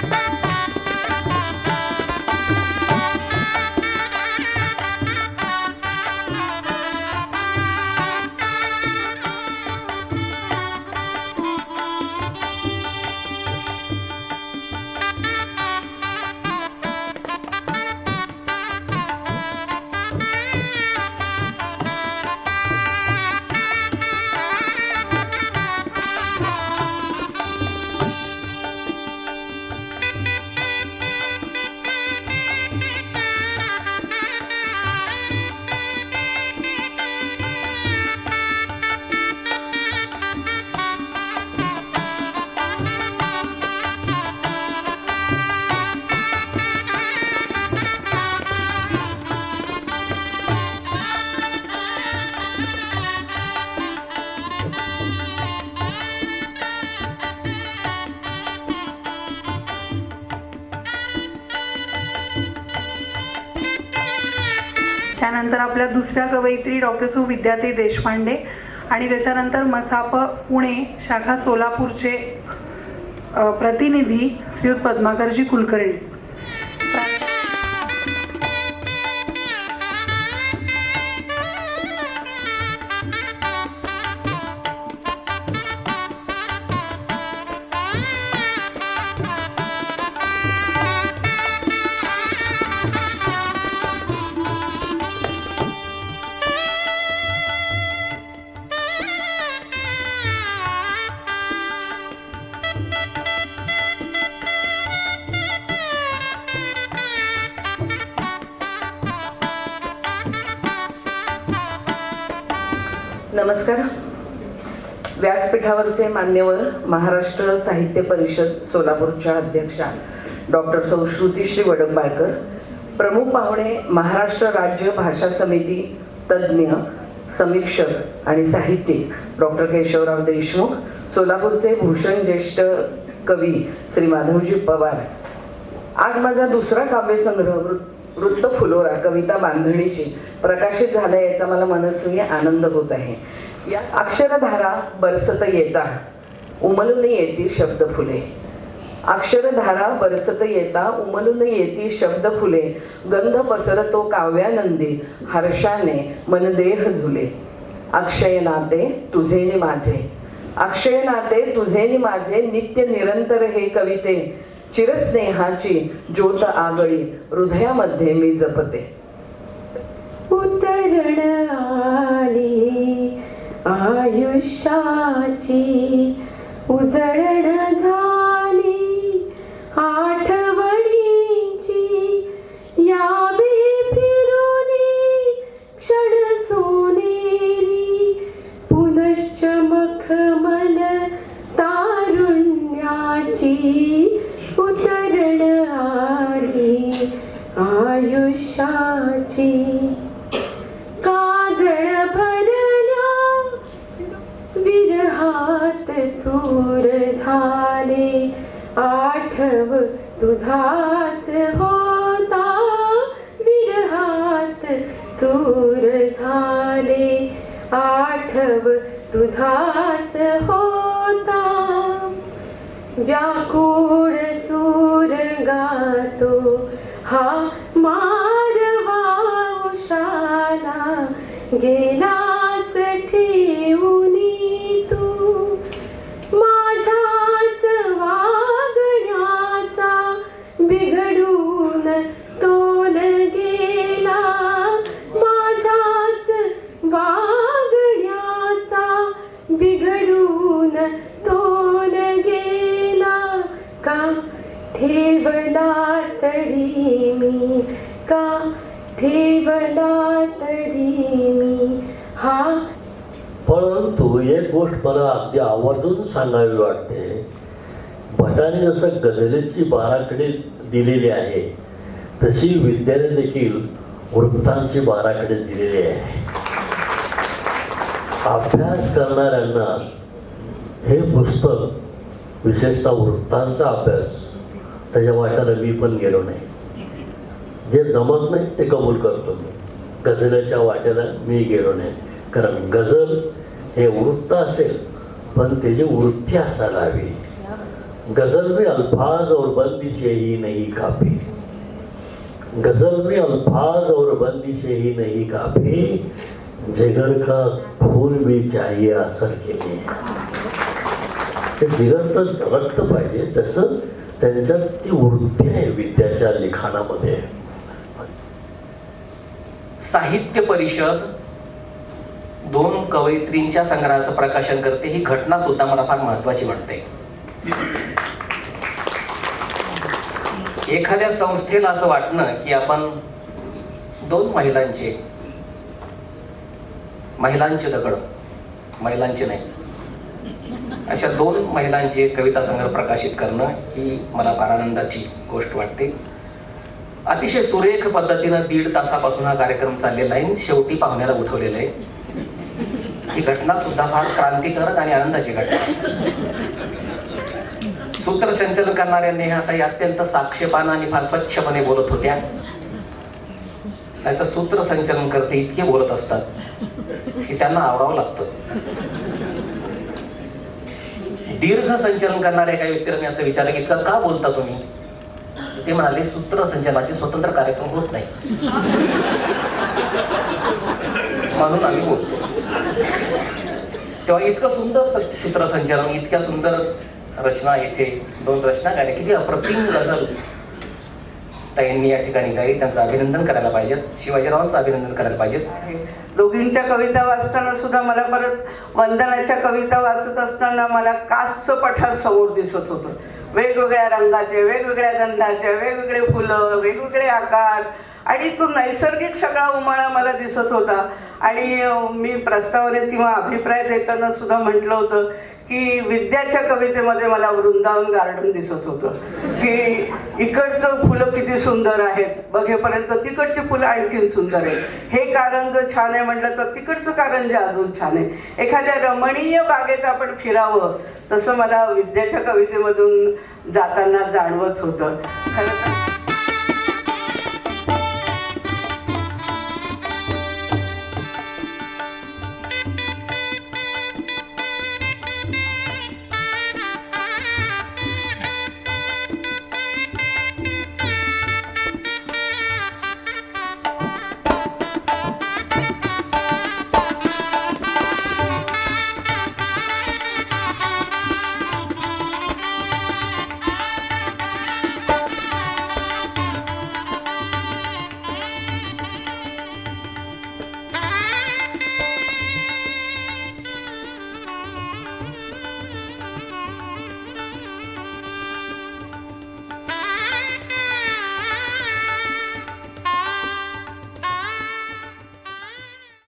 Hey! त्यानंतर आपल्या दुसऱ्या कवयित्री डॉक्टर सु विद्यार्थी देशपांडे आणि त्याच्यानंतर मसाप पुणे शाखा सोलापूरचे प्रतिनिधी श्रीयुत पद्माकरजी कुलकर्णी. नमस्कार. व्यासपीठावरचे मान्यवर महाराष्ट्र साहित्य परिषद सोलापूरच्या अध्यक्षा डॉक्टर संश्रुतीश्री वडकबाळकर प्रमुख पाहुणे महाराष्ट्र राज्य भाषा समिती तज्ज्ञ समीक्षक आणि साहित्यिक डॉक्टर केशवराव देशमुख सोलापूरचे भूषण ज्येष्ठ कवी श्री माधवजी पवार. आज माझा दुसरा काव्यसंग्रह वृत्त फुलोरा कविता बांधणीची प्रकाशित झाला याचा मला मनस्वी आनंद होत आहे. या अक्षरधारा बरसत येता उमलून येती शब्द फुले. अक्षरधारा बरसत येता उमलून येती शब्द फुले. गंध पसरतो काव्यानंदी हर्षाने मनदेह झुले. अक्षय नाते तुझे नि माझे. अक्षय नाते तुझे नि माझे नित्य निरंतर हे कविते. चिरस्नेहाची ज्योत आगळी हृदयामध्ये मी जपते. उतरण आली आयुष्याची उजळ चूर झाले. आठव तुझाच होता. विरहात चूर झाले. आठव तुझाच होता. व्याकुळ सूर गातो. हा मारवा उशाला गेला तोल गेला का? ठेवला तरी मी का? ठेवला तरी मी? हा? परंतु एक गोष्ट मला अगदी आवर्जून सांगावी वाटते. भटाने जसं गझलेची बाराखडी दिलेली आहे तशी विद्याने देखील वृत्तांची बाराखडी दिलेली आहे. अभ्यास करणाऱ्यांना हे पुस्तक विशेषतः वृत्तांचा अभ्यास त्याच्या वाट्याला मी पण गेलो नाही. जे जमत नाही ते कबूल करतो मी. गझलेच्या वाट्याला मी गेलो नाही. कारण गझल हे वृत्त असेल पण त्याची वृत्ती असायला हवी गझल भी अल्फाज और बंदी नाही ही नहीं काफी गजल भी अल्फाज और बंदी नाही ही नहीं काफी जिगर का खून भी चाहिए असर के लिए. ते जिगरचं रक्त पाहिजे तसं त्यांच्यात ती वृत्ती आहे विद्याच्या लिखाणामध्ये. साहित्य परिषद दोन कवयित्रींच्या संग्रहाचं प्रकाशन करते ही घटना सुद्धा मला फार महत्वाची वाटते. एखाद्या संस्थेला असं वाटणं की आपण दोन महिलांचे महिलांचे दगड महिलांचे नाही अशा दोन महिलांचे कविता संग्रह प्रकाशित करणं ही मला फार आनंदाची गोष्ट वाटते. अतिशय सुरेख पद्धतीनं दीड तासापासून हा कार्यक्रम चाललेला आहे. शेवटी पाहुण्याला उठवलेला आहे. ही घटना सुद्धा फार क्रांतिकारक आणि आनंदाची घटना सूत्रसंचलन करणाऱ्या नेहाताई अत्यंत साक्षेपानं आणि फार स्वच्छपणे बोलत होत्या. नाही तर सूत्रसंचलन करते इतके बोलत असतात की त्यांना आवरावं लागतं. दीर्घ संचलन करणाऱ्या एका व्यक्तीला मी असं विचारलं की इतकं का बोलता तुम्ही? ते म्हणाले सूत्रसंचलनाचे स्वतंत्र कार्यक्रम होत नाही. म्हणून आम्ही बोलतो. तेव्हा इतकं सुंदर स- सूत्रसंचलन इतक्या सुंदर रचना येथे दोन रचना गायल्या. किती अप्रतिम गझल ताईंनी या ठिकाणी काही त्यांचं अभिनंदन करायला पाहिजेत. शिवाजीरावांचं अभिनंदन करायला पाहिजेत. दोघींच्या कविता वाचताना सुद्धा मला परत वंदनाच्या कविता वाचत असताना मला कासचं पठार समोर दिसत होतं. वेगवेगळ्या रंगाचे वेगवेगळ्या गंधाचे वेगवेगळे फुलं वेगवेगळे आकार आणि तो नैसर्गिक सगळा उमाळा मला दिसत होता. आणि मी प्रस्तावनेत किंवा अभिप्राय देताना सुद्धा म्हटलं होतं की विद्याच्या कवितेमध्ये मला वृंदावन गार्डन दिसत होतं. की इकडचं फुलं किती सुंदर आहेत. बघेपर्यंत तिकडची फुलं आणखीन सुंदर आहेत. हे कारंज छान आहे म्हटलं तर तिकडचं कारंज अजून छान आहे. एखाद्या रमणीय बागेत आपण फिरावं तसं मला विद्याच्या कवितेमधून जाताना जाणवत होतं. खरं तर